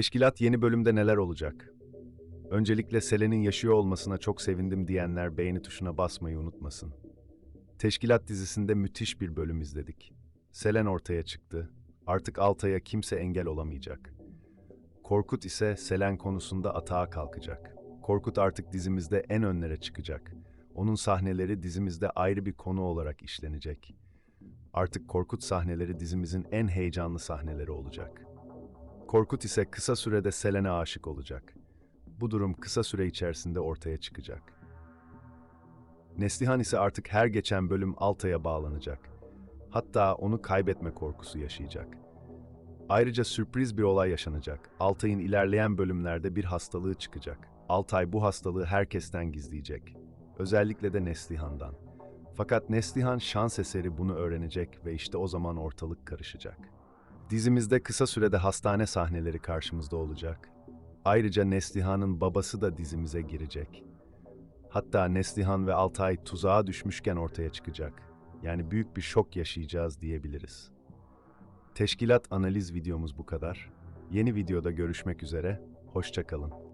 Teşkilat yeni bölümde neler olacak? Öncelikle Selen'in yaşıyor olmasına çok sevindim diyenler beğeni tuşuna basmayı unutmasın. Teşkilat dizisinde müthiş bir bölüm izledik. Selen ortaya çıktı. Artık Altay'a kimse engel olamayacak. Korkut ise Selen konusunda atağa kalkacak. Korkut artık dizimizde en önlere çıkacak. Onun sahneleri dizimizde ayrı bir konu olarak işlenecek. Artık Korkut sahneleri dizimizin en heyecanlı sahneleri olacak. Korkut ise kısa sürede Selen'e aşık olacak. Bu durum kısa süre içerisinde ortaya çıkacak. Neslihan ise artık her geçen bölüm Altay'a bağlanacak. Hatta onu kaybetme korkusu yaşayacak. Ayrıca sürpriz bir olay yaşanacak. Altay'ın ilerleyen bölümlerde bir hastalığı çıkacak. Altay bu hastalığı herkesten gizleyecek. Özellikle de Neslihan'dan. Fakat Neslihan şans eseri bunu öğrenecek ve işte o zaman ortalık karışacak. Dizimizde kısa sürede hastane sahneleri karşımızda olacak. Ayrıca Neslihan'ın babası da dizimize girecek. Hatta Neslihan ve Altay tuzağa düşmüşken ortaya çıkacak. Yani büyük bir şok yaşayacağız diyebiliriz. Teşkilat analiz videomuz bu kadar. Yeni videoda görüşmek üzere, hoşçakalın.